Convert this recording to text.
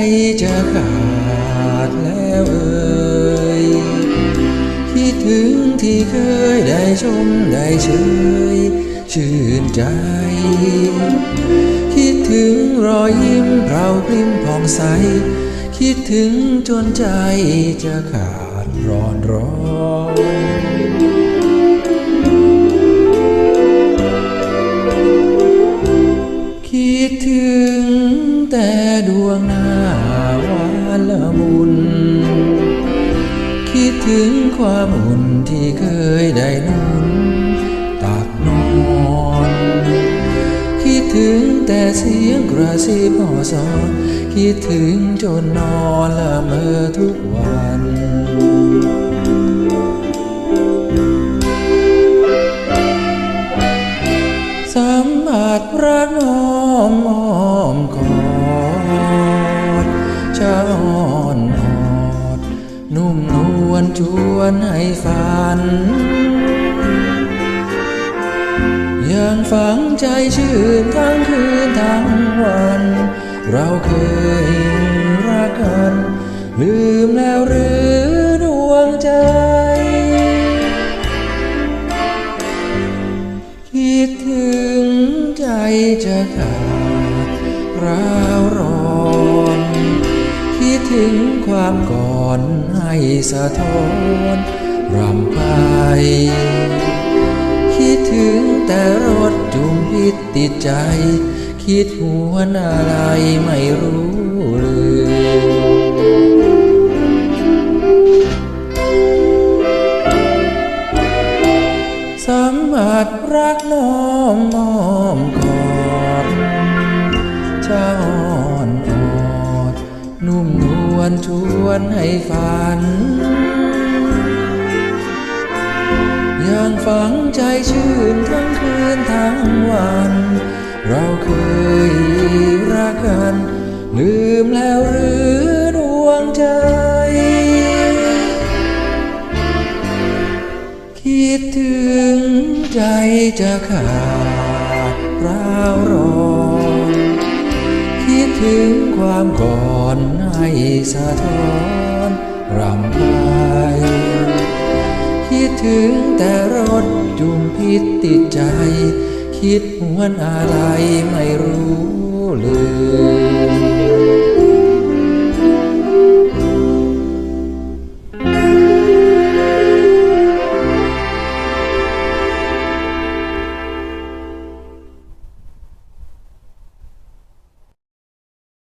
ใจจะขาดแล้วเอ่ยคิดถึงที่เคยได้ชมได้เชยชื่นใจ คิดถึงรอยยิ้มเราพริ้มผ่องใส คิดถึงจนใจจะขาดร้อนร้อนคิดถึง แต่ดวงหน้าหวานละมุน คิดถึงความอุ่นที่เคยได้นุ่นตักนอน คิดถึงแต่เสียงกระซิบพ่อสอคิดถึงจนนอนละเมอทุกวันสัมผัสรักน้อมอ้อมกอ ชวนให้ฝัน ยังฝังใจชื่นทั้งคืนทั้งวัน เราเคยรักกัน ลืมแล้วหรือดวงใจ คิดถึงใจจะขาดราว ถึงความก่อนให้สะท้อนรำไป คิดถึงแต่รถจุมพิษติดใจ คิดหัวอะไรไม่รู้เลยสัมผัสรักน้อมอ้อมกอดจะ วลชวนให้ฝันยังฝังใจชื่นทั้งคืนทั้งวัน เราเคยรักกัน ลืมแล้วหรือดวงใจ คิดถึงใจจะขาดร้าวร้อน ถึงความก่อนให้สะท้อนรำไปคิดถึงแต่รถจุมพิษติดใจ คิดหวนอะไรไม่รู้เลย